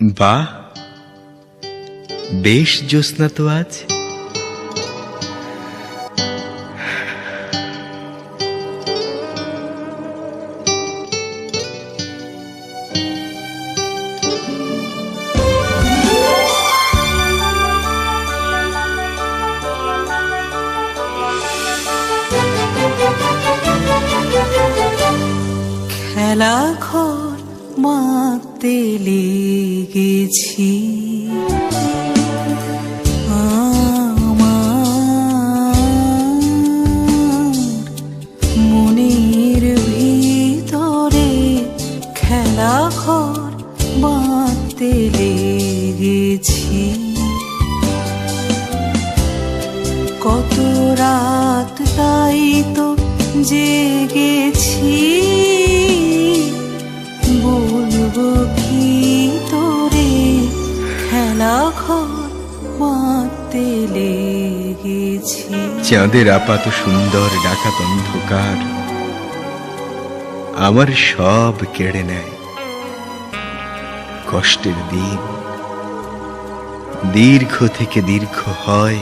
বাহ বেশ জ্যোৎস্না তো আজ খেলা ঘর মাতে লেগেছি। আমার মনের ভিতরে খেলা ঘর মাতে লেগেছি। কত রাত তাই তো জেগেছি। চাঁদের আপাত সুন্দর ডাকাত অন্ধকার আমার সব কেড়ে নেয়। কষ্টের দিন, দীর্ঘ থেকে দীর্ঘ হয়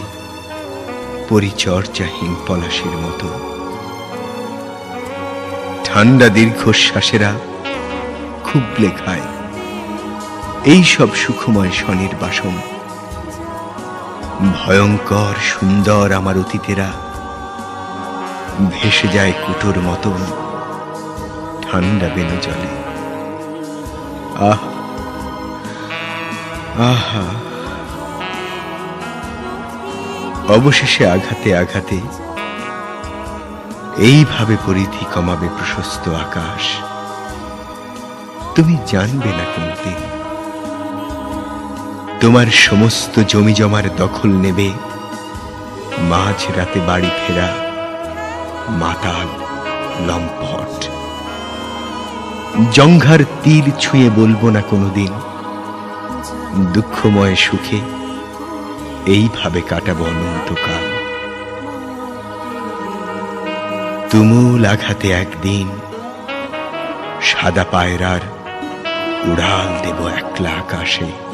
পরিচর্যাহীন পলাশের মতো। ঠান্ডা দীর্ঘশ্বাসেরা খুবলে খায় এই সব সুখময় শনির বাসন ভয়ঙ্কর সুন্দর আমার অতীতেরা। ভেসে যায় কুটোর মতন। ঠান্ডা বেনু জলে। আহ, আহা। অবশেষে আঘাতে আঘাতে এইভাবে পরিধি কমাবে প্রশস্ত আকাশ। তুমি জানবে না কোনদিন। তোমার সমস্ত জমি জমার দখল নেবে। মাঝ রাতে বাড়ি ফেরা মাতাল লম্পট। জঙ্ঘার তীর ছুঁয়ে বলব না কোনোদিন। দুঃখময় সুখে এইভাবে কাটাবো অনন্তকাল। তুমুল আঘাতে একদিন সাদা পায়রার উড়াল দেব একলা আকাশে।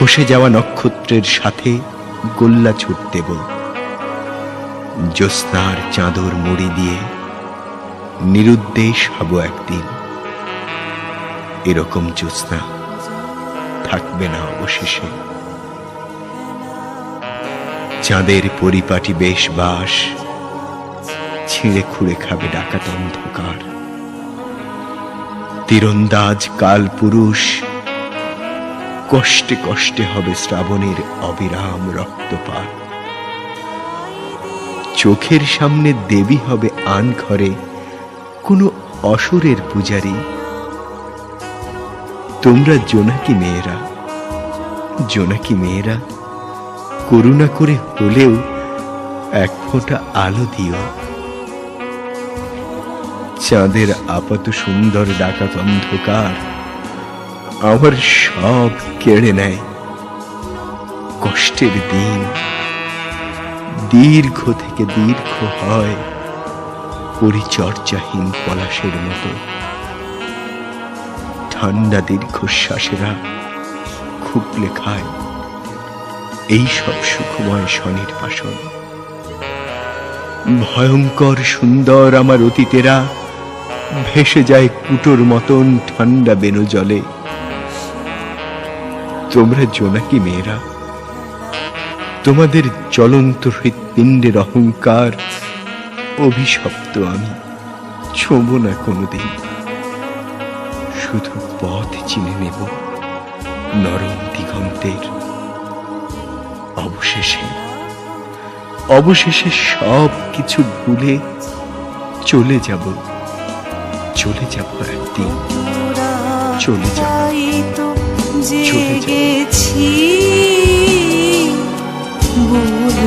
খসে যাওয়া নক্ষত্রের সাথে গোল্লা ছুট দেব জ্যোৎস্নার চাঁদর মুড়ি দিয়ে নিরুদ্দেশ হব একদিন। এরকম জ্যোৎস্না থাকবে না অবশেষে। চাঁদের পরিপাটি বেশ বাস ছিঁড়ে খুঁড়ে খাবে ডাকাত অন্ধকার। তীরন্দাজ কাল পুরুষ কষ্টে কষ্টে হবে শ্রাবণের অবিরাম রক্তপাত। চোখের সামনে দেবী হবে আন ঘরে, কোনো অসুরের পূজারী। তোমরা জোনাকি মেয়েরা জোনাকি মেয়েরা, করুণা করে হলেও এক ফোঁটা আলো দিও। চাঁদের আপাত সুন্দর ডাকাত অন্ধকার আমার সব কেড়ে নেয়। কষ্টের দিন, দীর্ঘ থেকে দীর্ঘ হয় পরিচর্যাহীন পলাশের মতো। ঠান্ডা দীর্ঘশ্বাসেরা খুবলে খায় এই সব সুখময় পাশন ভয়ঙ্কর সুন্দর আমার অতীতেরা ভেসে যায় কুটোর মতন ঠান্ডা বেনু জলে তোমরা জোনাকি মেয়েরা, তোমাদের জ্বলন্ত হৃৎপিণ্ডের অহংকার, অভিশপ্ত আমি ছোঁব না কোনোদিন শুধু পথ চিনে নেব নরম দিগন্তের অবশেষে অবশেষে সব কিছু ভুলে চলে যাব চলে যাব একদিন, চলে যাব। জেগেছি। বলব